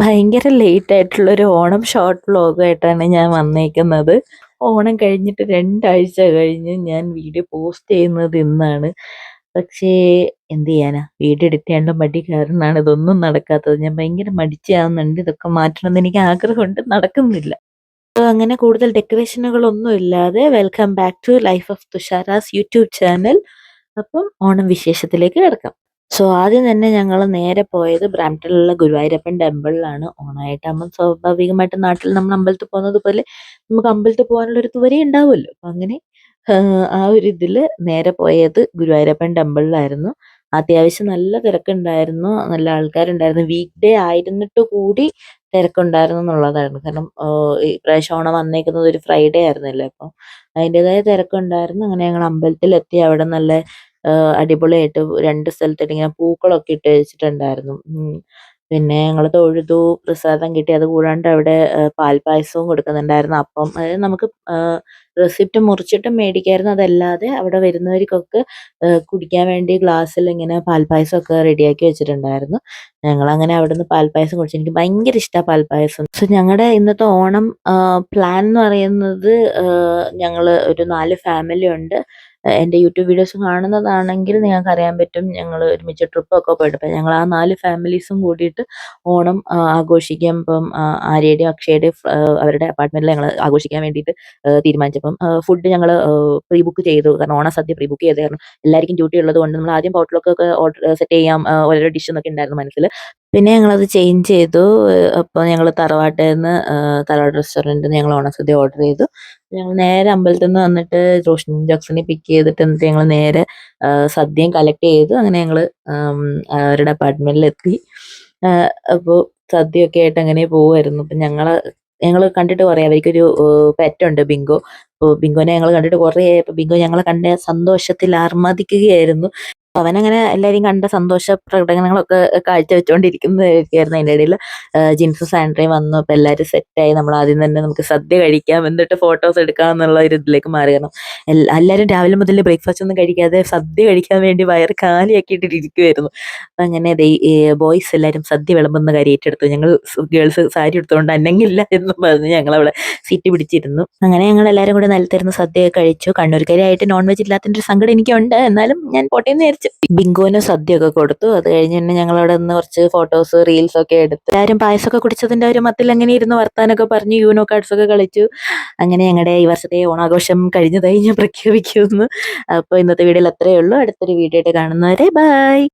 ഭയങ്കര ലേറ്റ് ആയിട്ടുള്ള ഒരു ഓണം ഷോർട്ട് വ്ളോഗായിട്ടാണ് ഞാൻ വന്നേക്കുന്നത്. ഓണം കഴിഞ്ഞിട്ട് രണ്ടാഴ്ച കഴിഞ്ഞ് ഞാൻ വീഡിയോ പോസ്റ്റ് ചെയ്യുന്നത് ഇന്നാണ്. പക്ഷേ എന്ത് ചെയ്യാനാ വീഡിയോ എഡിറ്റ് മടി കാരണമാണ് ഇതൊന്നും നടക്കാത്തത്. ഞാൻ ഭയങ്കര മടിച്ചാവുന്നുണ്ട് ഇതൊക്കെ മാറ്റണമെന്ന് എനിക്ക് ആഗ്രഹമുണ്ട്. നടക്കുന്നില്ല. അങ്ങനെ കൂടുതൽ ഡെക്കറേഷനുകളൊന്നും ഇല്ലാതെ welcome back to life of Thushara's YouTube channel. അപ്പം ഓണം വിശേഷത്തിലേക്ക് കിടക്കാം. സോ ആദ്യം തന്നെ ഞങ്ങൾ നേരെ പോയത് ബ്രാംപ്ടണിലുള്ള ഗുരുവായൂരപ്പൻ ടെമ്പിളിലാണ്. നമ്മൾ സ്വാഭാവികമായിട്ടും നാട്ടിൽ നമ്മൾ അമ്പലത്തിൽ പോകുന്നത് പോലെ നമുക്ക് അമ്പലത്തിൽ പോകാനുള്ള ഒരു തുവരെ ഉണ്ടാവുമല്ലോ. അപ്പം അങ്ങനെ ആ ഒരു ഇതിൽ നേരെ പോയത് ഗുരുവായൂരപ്പൻ ടെമ്പിളിലായിരുന്നു. അത്യാവശ്യം നല്ല തിരക്കുണ്ടായിരുന്നു. നല്ല ആൾക്കാരുണ്ടായിരുന്നു. വീക്ക് ഡേ ആയിരുന്നിട്ട് കൂടി തിരക്കുണ്ടായിരുന്നു എന്നുള്ളതായിരുന്നു കാരണം ഈ പ്രാവശ്യം ഓണം വന്നേക്കുന്നത് ഒരു ഫ്രൈഡേ ആയിരുന്നല്ലോ. അപ്പം അതിന്റെതായ തിരക്കുണ്ടായിരുന്നു. അങ്ങനെ ഞങ്ങൾ അമ്പലത്തിലെത്തി. അവിടെ നല്ല അടിപൊളിയായിട്ട് രണ്ട് സ്ഥലത്തായിട്ട് ഇങ്ങനെ പൂക്കളൊക്കെ ഇട്ട് വെച്ചിട്ടുണ്ടായിരുന്നു. പിന്നെ ഞങ്ങൾ തൊഴുതു. പ്രസാദം കിട്ടി. അത് കൂടാണ്ട് അവിടെ പാൽപായസവും കൊടുക്കുന്നുണ്ടായിരുന്നു. അപ്പം അതായത് നമുക്ക് റെസിപ്റ്റ് മുറിച്ചിട്ട് മേടിക്കായിരുന്നു. അതല്ലാതെ അവിടെ വരുന്നവർക്കൊക്കെ കുടിക്കാൻ വേണ്ടി ഗ്ലാസ്സിൽ ഇങ്ങനെ പാൽപ്പായസമൊക്കെ റെഡിയാക്കി വെച്ചിട്ടുണ്ടായിരുന്നു. ഞങ്ങൾ അങ്ങനെ അവിടെ നിന്ന് പാൽപ്പായസം കുടിച്ചു. എനിക്ക് ഭയങ്കര ഇഷ്ടമാണ് പാൽപ്പായസം. സോ ഞങ്ങളുടെ ഇന്നത്തെ ഓണം പ്ലാൻ എന്ന് പറയുന്നത് ഞങ്ങൾ ഒരു നാല് ഫാമിലി ഉണ്ട്. എന്റെ യൂട്യൂബ് വീഡിയോസ് കാണുന്നതാണെങ്കിൽ നിങ്ങൾക്ക് അറിയാൻ പറ്റും. ഞങ്ങൾ ഒരുമിച്ച് ട്രിപ്പൊക്കെ പോയിട്ട് അപ്പം ഞങ്ങൾ ആ നാല് ഫാമിലീസും കൂടിയിട്ട് ഓണം ആഘോഷിക്കാം ഇപ്പം ആര്യയുടെയും അക്ഷയുടെയും അവരുടെ അപ്പാർട്ട്മെന്റിൽ ഞങ്ങൾ ആഘോഷിക്കാൻ വേണ്ടിയിട്ട് തീരുമാനിച്ചപ്പം ഫുഡ് ഞങ്ങൾ പ്രീ ബുക്ക് ചെയ്തു. കാരണം ഓണ സദ്യ പ്രീ ബുക്ക് ചെയ്തായിരുന്നു. എല്ലാവർക്കും ഡ്യൂട്ടി ഉള്ളത് കൊണ്ട് നമ്മൾ ആദ്യം ഹോട്ടലൊക്കെ ഓർഡർ സെറ്റ് ചെയ്യാം ഓരോ ഡിഷ് എന്നൊക്കെ ഉണ്ടായിരുന്നു മനസ്സിൽ. പിന്നെ ഞങ്ങളത് ചേഞ്ച് ചെയ്തു. അപ്പോൾ ഞങ്ങൾ തറവാട്ടിൽ നിന്ന് തറവാട് റെസ്റ്റോറന്റിൽ നിന്ന് ഞങ്ങൾ ഓണസദ്യ ഓർഡർ ചെയ്തു. ഞങ്ങൾ നേരെ അമ്പലത്തിൽ നിന്ന് വന്നിട്ട് റോഷൻ ജോക്സിനെ പിക്ക് ചെയ്തിട്ട് എന്നിട്ട് ഞങ്ങൾ നേരെ സദ്യയും കളക്ട് ചെയ്തു. അങ്ങനെ ഞങ്ങൾ അവരുടെ അപ്പാർട്ട്മെന്റിലെത്തി. ആഹ് അപ്പോൾ സദ്യയൊക്കെ ആയിട്ട് അങ്ങനെ പോവുമായിരുന്നു. അപ്പം ഞങ്ങൾ ഞങ്ങൾ കണ്ടിട്ട് കുറേ അവർക്കൊരു പെറ്റ് പെറ്റുണ്ട് ബിങ്കോ. അപ്പോൾ ബിങ്കോനെ ഞങ്ങൾ കണ്ടിട്ട് കുറേ ആയപ്പോൾ ബിങ്കോ ഞങ്ങളെ കണ്ട സന്തോഷത്തിൽ അർമാദിക്കുകയായിരുന്നു. അവനങ്ങനെ എല്ലാവരെയും കണ്ട സന്തോഷ പ്രകടനങ്ങളൊക്കെ കാഴ്ചവെച്ചുകൊണ്ടിരിക്കുന്നതായിരുന്നു. അതിന്റെ ഇടയിൽ ജിൻസും സാൻഡ്രയും വന്നു. അപ്പോൾ എല്ലാവരും സെറ്റായി. നമ്മൾ ആദ്യം തന്നെ നമുക്ക് സദ്യ കഴിക്കാം. എന്നിട്ട് ഫോട്ടോസ് എടുക്കാം എന്നുള്ള ഒരു ഇതിലേക്ക് മാറി. കാരണം എല്ലാവരും രാവിലെ മുതൽ ബ്രേക്ക്ഫാസ്റ്റ് ഒന്നും കഴിക്കാതെ സദ്യ കഴിക്കാൻ വേണ്ടി വയറ് കാലിയാക്കിയിട്ട് ഇരിക്കുമായിരുന്നു അപ്പം അങ്ങനെ ബോയ്സ് എല്ലാവരും സദ്യ വിളമ്പുന്ന കാര്യം ഏറ്റെടുത്തു. ഞങ്ങൾ ഗേൾസ് സാരി എടുത്തുകൊണ്ട് അന്നെങ്കില്ല എന്നും പറഞ്ഞ് ഞങ്ങളവിടെ സീറ്റ് പിടിച്ചിരുന്നു. അങ്ങനെ ഞങ്ങൾ എല്ലാവരും കൂടെ നിലത്തിരുന്ന് സദ്യ കഴിച്ചു. കണ്ണൂർക്കാരിയായിട്ട് നോൺ വെജ് ഇല്ലാത്തതിന്റെ ഒരു സങ്കടം എനിക്കുണ്ട്. എന്നാലും ഞാൻ പോട്ടെ വിചാരിച്ചു. ബിങ്കോന് സദ്യയൊക്കെ കൊടുത്തു. അത് കഴിഞ്ഞ് തന്നെ ഞങ്ങൾ അവിടെ നിന്ന് കുറച്ച് ഫോട്ടോസ് റീൽസ് ഒക്കെ എടുത്തു എല്ലാവരും പായസമൊക്കെ കുടിച്ചതിന്റെ ഒരു മത്തിൽ അങ്ങനെ ഇരുന്ന് വർത്താനൊക്കെ പറഞ്ഞു യൂനോ കാർഡ്സ് ഒക്കെ കളിച്ചു. അങ്ങനെ ഞങ്ങളുടെ ഈ വർഷത്തെ ഓണാഘോഷം കഴിഞ്ഞതായി ഞാൻ പ്രഖ്യാപിക്കുന്നു. അപ്പോൾ ഇന്നത്തെ വീഡിയോയിൽ അത്രയേ ഉള്ളൂ. അടുത്തൊരു വീഡിയോ ആയിട്ട് കാണുന്നവരെ ബൈ.